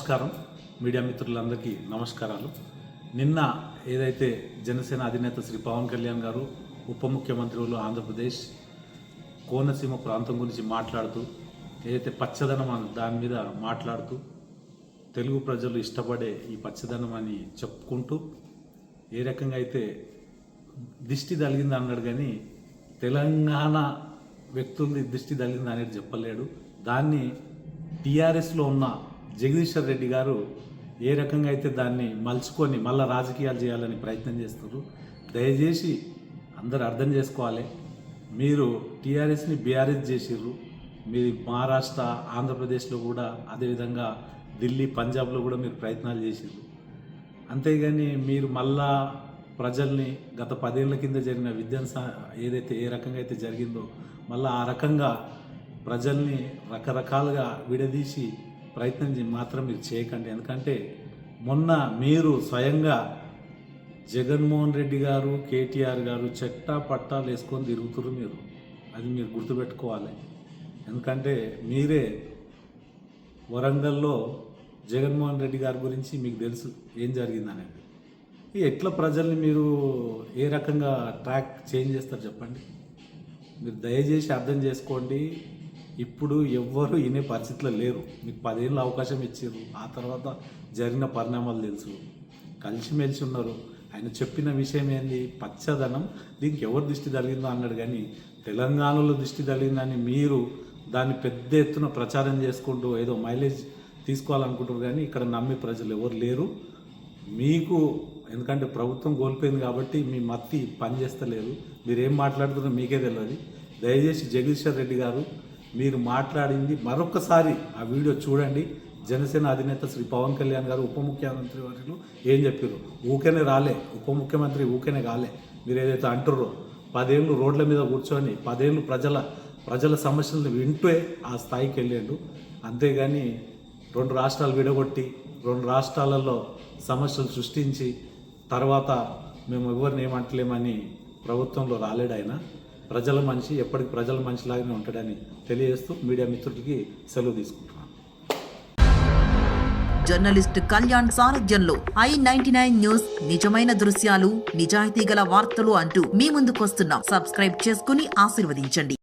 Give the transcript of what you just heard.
నమస్కారం. మీడియా మిత్రులందరికీ నమస్కారాలు. నిన్న ఏదైతే జనసేన అధినేత శ్రీ పవన్ కళ్యాణ్ గారు ఉప ముఖ్యమంత్రులు ఆంధ్రప్రదేశ్ కోనసీమ ప్రాంతం గురించి మాట్లాడుతూ ఏదైతే పచ్చదనం దాని మీద మాట్లాడుతూ తెలుగు ప్రజలు ఇష్టపడే ఈ పచ్చదనం అని చెప్పుకుంటూ ఏ రకంగా అయితే దిష్టి తగిలింది అన్నాడు కానీ తెలంగాణ వ్యక్తులది దిష్టి తగిలింది అనేది చెప్పలేడు. దాన్ని టీఆర్ఎస్లో ఉన్న జగదీశ్వర్ రెడ్డి గారు ఏ రకంగా అయితే దాన్ని మలుచుకొని మళ్ళీ రాజకీయాలు చేయాలని ప్రయత్నం చేస్తున్నారు దయచేసి అందరు అర్థం చేసుకోవాలి. మీరు టీఆర్ఎస్ని బీఆర్ఎస్ చేసిర్రు మీరు మహారాష్ట్ర ఆంధ్రప్రదేశ్లో కూడా అదేవిధంగా ఢిల్లీ పంజాబ్లో కూడా మీరు ప్రయత్నాలు చేసిర్రు. అంతేగాని మీరు మళ్ళా ప్రజల్ని గత పదేళ్ళ కింద జరిగిన విధ్వంస ఏదైతే ఏ రకంగా అయితే జరిగిందో మళ్ళీ ఆ రకంగా ప్రజల్ని రకరకాలుగా విడదీసి ప్రయత్నం మాత్రం మీరు చేయకండి. ఎందుకంటే మొన్న మీరు స్వయంగా జగన్మోహన్ రెడ్డి గారు కేటీఆర్ గారు చెట్టా పట్టాలు వేసుకొని తిరుగుతురు మీరు. అది మీరు గుర్తుపెట్టుకోవాలి. ఎందుకంటే మీరే వరంగల్లో జగన్మోహన్ రెడ్డి గారి గురించి మీకు తెలుసు ఏం జరిగిందనేది. ఈ ఎట్లా ప్రజల్ని మీరు ఏ రకంగా ట్రాక్ చేంజ్ చేస్తారు చెప్పండి? మీరు దయచేసి అర్థం చేసుకోండి. ఇప్పుడు ఎవ్వరు వినే పరిస్థితిలో లేరు. మీకు పదేళ్ళు అవకాశం ఇచ్చారు ఆ తర్వాత జరిగిన పరిణామాలు తెలుసు. కలిసిమెలిసి ఉన్నారు. ఆయన చెప్పిన విషయం ఏంది? పచ్చదనం. దీనికి ఎవరు దృష్టి తగిలిందో అన్నాడు కానీ తెలంగాణలో దృష్టి తగిలిందని మీరు దాన్ని పెద్ద ఎత్తున ప్రచారం చేసుకుంటూ ఏదో మైలేజ్ తీసుకోవాలనుకుంటారు కానీ ఇక్కడ నమ్మే ప్రజలు ఎవరు లేరు. మీకు ఎందుకంటే ప్రభుత్వం కోల్పోయింది కాబట్టి మీ మత్తి పనిచేస్తలేదు. మీరు ఏం మాట్లాడుతున్నారో మీకే తెలియదు దయచేసి జగదీశ్వర్ రెడ్డి గారు మీరు మాట్లాడింది మరొకసారి ఆ వీడియో చూడండి. జనసేన అధినేత శ్రీ పవన్ కళ్యాణ్ గారు ఉప ముఖ్యమంత్రి వారిలో ఏం చెప్పారు ఊకేనే రాలే. ఉప ముఖ్యమంత్రి ఊకేనే కాలే. మీరు ఏదైతే అంటుర్రో పదేళ్ళు రోడ్ల మీద కూర్చొని పదేళ్ళు ప్రజల ప్రజల సమస్యలను వింటే ఆ స్థాయికి వెళ్ళాడు. అంతేగాని రెండు రాష్ట్రాలు విడగొట్టి రెండు రాష్ట్రాలలో సమస్యలు సృష్టించి తర్వాత మేము ఎవరిని ఏమంటలేమని ప్రభుత్వంలో రాలేడు ఆయన. ప్రజల మనిషి ఎప్పటికి ప్రజల మనిషిలాగానే ఉంటాడని తెలియజేస్తూ మీడియా మిత్రుడికి సెలవు తీసుకుంటున్నాను. జర్నలిస్ట్ కళ్యాణ్ సారథ్యంలో ఐ నైన్టీ నైన్ న్యూస్ నిజమైన దృశ్యాలు నిజాయితీ గల వార్తలు అంటూ మీ ముందుకొస్తున్నాం. సబ్స్క్రైబ్ చేసుకుని ఆశీర్వదించండి.